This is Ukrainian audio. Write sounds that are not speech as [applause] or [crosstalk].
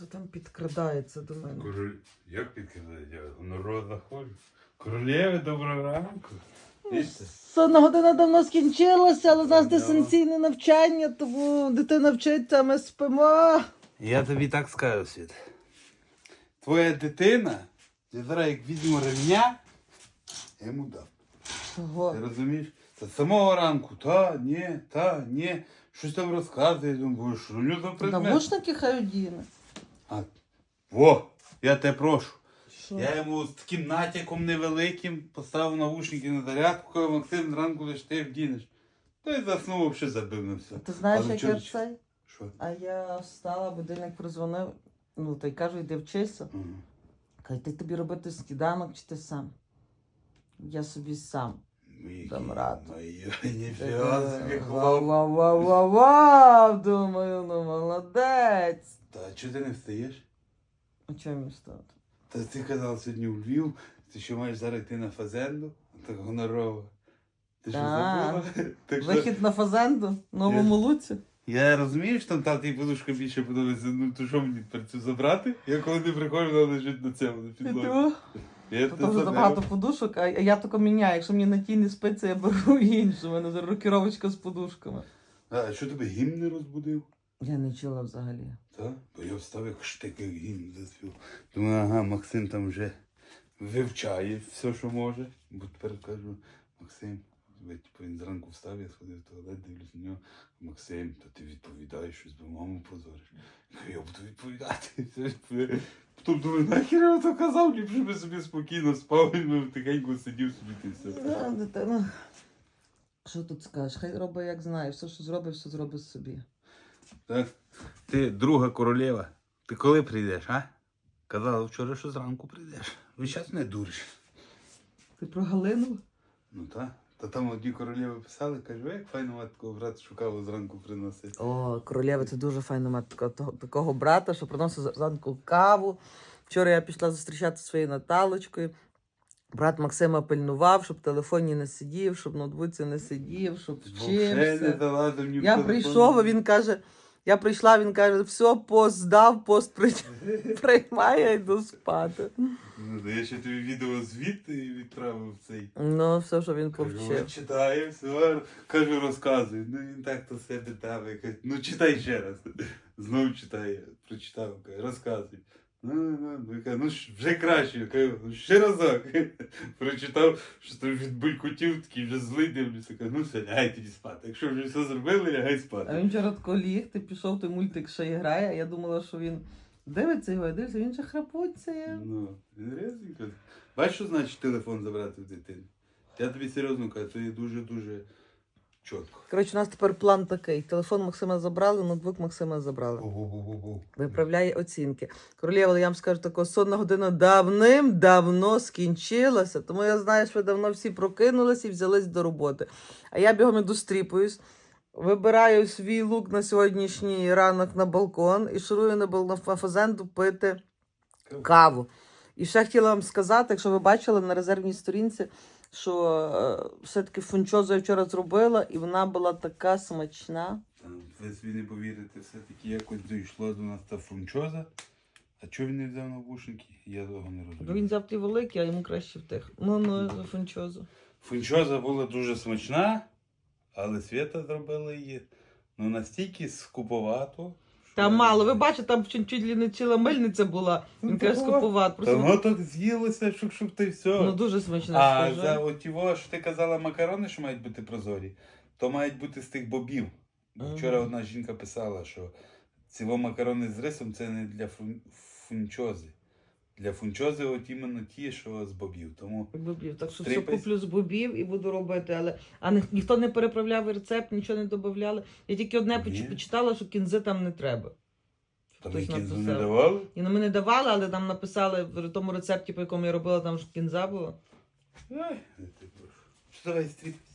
Що там підкрадається до мене? Король... Як підказати? Я народ заходжу. Королєви, доброго ранку. Бачите? Сонна година давно скінчилася, але в нас дистанційне навчання, тому дитина вчиться, а ми спимо. Я тобі так скажу, Світ. Твоя дитина, я зараз як візьму ремня, я йому дам. Чого? Ти розумієш? Та з самого ранку, та, ні, та, ні. Щось там розказує, думаю, що у нього за предмет. Навушники хай одіне. А, во, я тебе прошу. Що? Я йому з таким натяком невеликим поставив навушники на зарядку, кажу, Максим, зранку лиш ти вдінеш. Та й заснув, взагалі забив на все. Ти знаєш, як я цей? Що? А я встала, будильник прозвонив, ну та й кажу, йди вчися. Ага. Каже, ти тобі робити сніданок чи ти сам? Я собі сам. Мій Там рад. Моє, ніфіга собі хлоп. Вау-вау-вау-вау, думаю, ну молодець. Та чого ти не встаєш? А чого мені стати? Та ти казав сьогодні у Львів, ти що маєш зараз йти на фазенду? Так гонорова. Ти що забула? Так що- Вихід на фазенду, новому луці. Я розумію, що там тата і подушка більше подобається. Ну то що мені тепер цю забрати? Я коли не приходжу, вона лежить на цьому на підлозі. Піду. Я Тут вже подушок, а я тако міняю. Якщо мені на тій не спиться, я беру [laughs] іншу. У мене рокіровочка з подушками. А що тебе гімн не розбудив? Я не чула взагалі. Так? Бо я встав як штик, як гімн заспів. Думаю, ага, Максим там вже вивчає все, що може. Бо тепер кажу, Максим, типу, він зранку встав, я сходив в туалет, дивлюсь на нього. Максим, то ти відповідаєш щось, бо маму позориш. Я буду відповідати. [laughs] Потім думаю, нахер я то казав, ліпше би собі спокійно спав, він би тихенько сидів собі ти все. Що тут скажеш? Хай робить, як знає. Все, що зробить, все зробить собі. Так? Ти друга королева. Ти коли прийдеш, а? Казала вчора, що зранку прийдеш. Ви зараз не дуриш. Ти про Галину? Ну так. Та там одні королеви писали, кажу, як файно мати такого брата шукав зранку приносити. О, королева, це дуже файно мати такого, такого брата, що приносить зранку каву. Вчора я пішла зустрічати своєю Наталочкою. Брат Максима пильнував, щоб в телефоні не сидів, щоб в ноутбуці не сидів, щоб вчився. Я прийшов, а він каже: я прийшла, він каже, все, пост здав, пост [laughs] приймає, я йду спати. Ну, да я ще тобі відео звідти відправив цей. Ну, все, що він повчив. читаю, все, кажу, розказуй. Ну він так то себе дав. Ну читай ще раз. Знову читає, прочитав, розказуй. Ну, ну, ну, я кажу, ну вже краще. Я кажу, ну ще разок. [laughs] Прочитав, що там від булькотів, такий вже злий дивлюся. Кажу, ну все, лягай тоді спати. Якщо вже все зробили, лягай А спати. він вчора тако ліг, ти пішов, той мультик ще і грає, а я думала, що він дивиться його, дивиться, він же храпуться. Ну, він різенько. Бачиш, що значить телефон забрати в дитини? Я тобі серйозно кажу, це є дуже-дуже чітко. Коротше, у нас тепер план такий: телефон Максима забрали, ноутбук Максима забрали. Ого-го-го-го. Виправляє оцінки. Королєва, я вам скажу, тако сонна година давним-давно скінчилася, тому я знаю, що ви давно всі прокинулися і взялись до роботи. А я бігом іду стріпуюсь, вибираю свій лук на сьогоднішній ранок на балкон і шурую на бал- на фазенду пити каву. І ще хотіла вам сказати, якщо ви бачили на резервній сторінці, що е, все-таки фунчозу я вчора зробила, і вона була така смачна. Ви собі не повірите, все-таки якось дійшло до нас та фунчоза. А чого він не взяв навушники? Я того не розумію. він взяв ті великі, а йому краще втих. Ну, ну, за фунчозу. Фунчоза була дуже смачна, але Свята зробила її ну, настільки скуповато. Там мало, ви бачите, там чуть, чуть ли не ціла мельниця була. Він каже, скупувати. Просто воно так з'їлося, шук-шук, ти все. ну дуже смачно. А скажу. за отіво, що ти казала, макарони, що мають бути прозорі, то мають бути з тих бобів. Вчора одна жінка писала, що ціво макарони з рисом це не для фун... фунчози. Для фунчози от іменно ті, що з бобів. Тому Бобів. Так що все куплю з бобів і буду робити. Але а ні, ніхто не переправляв рецепт, нічого не додавали. Я тільки одне Ні. почитала, що кінзи там не треба. там Хтось кінзу не написав. давали. І на мене давали, але там написали в тому рецепті, по якому я робила, там ж кінза була. Ай, прошу. Що давай стріпайся.